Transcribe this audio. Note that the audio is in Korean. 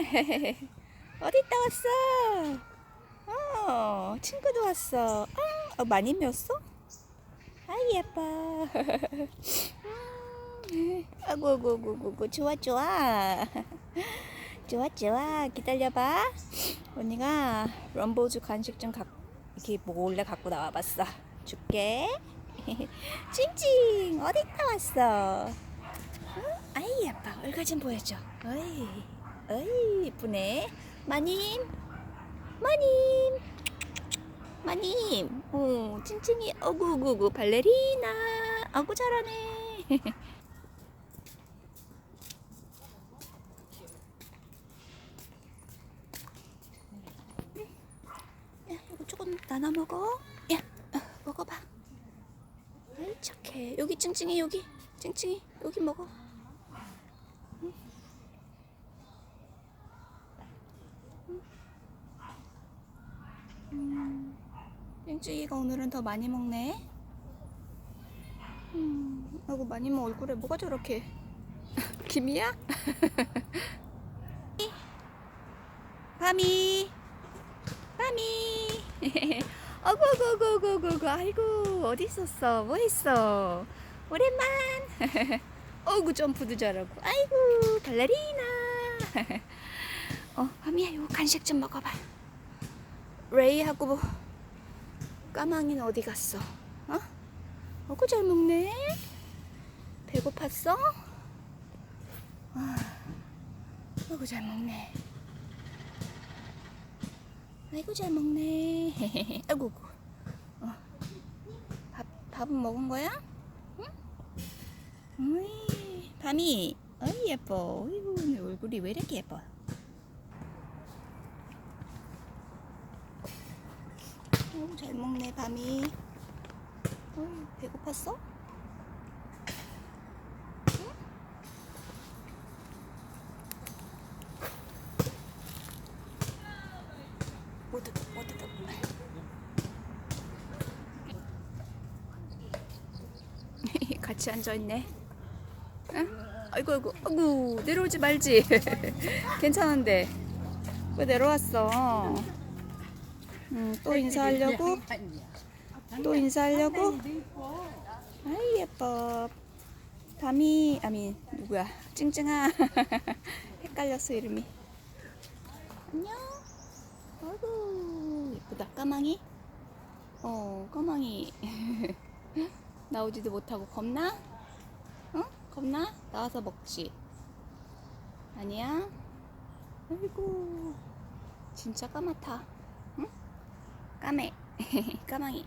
어디 있다 왔어? 어, 친구도 왔어. 아, 어, 많이 메웠어? 아이 예뻐. 음, 아이고 아이고 아이고 아이고 좋아 좋아. 좋아 좋아 기다려봐. 언니가 럼보즈 간식 좀 갖, 이렇게 몰래 갖고 나와봤어. 줄게. 찡찡 어디 있다 왔어? 어? 아이 예뻐 얼굴 좀 보여줘. 어이 어이 이쁘네. 마님 마님 마님 어 찡찡이 어구구구 발레리나 아구 잘하네. 야, 이거 조금 나눠 먹어. 야, 어, 먹어봐. 착해. 여기 찡찡이 여기. 찡찡이 여기 먹어. 응. 응. 음, 찡찡이가 오늘은 더 많이 먹네. 음, 아이고 많이 먹 얼굴에 뭐가 저렇게 김이야? 밤이 빠미. 어구 어구 어구 어구 어구 아이고 어디 있었어? 뭐 했어? 오랜만. 어구 점프도 잘하고. 아이고 발레리나. 어 밤이야 이거 간식 좀 먹어봐. 레이하고 뭐 까망이는 어디 갔어? 어? 어구 잘 먹네. 배고팠어? 아, 어구 잘 먹네. 아이고 잘 먹네. 아이고. 어. 밥 밥은 먹은 거야? 응? 으이, 밤이. 어이 예뻐. 어이구 내 얼굴이 왜 이렇게 예뻐? 아이고 잘 먹네 밤이. 어이 배고팠어? 응? 못 뜯어 못 뜯어. 같이 앉아 있네. 응? 아이고 아이고 아이고 내려오지 말지. 괜찮은데 왜 내려왔어? 음, 또 인사하려고 또 인사하려고. 아이 예뻐. 밤이 아미 누구야? 찡찡아. 헷갈렸어 이름이. 안녕. 아이고 예쁘다 까망이. 어 까망이. 나오지도 못하고 겁나? 응? 겁나? 나와서 먹지. 아니야? 아이고 진짜 까맣다. 응? 까매. 까망이.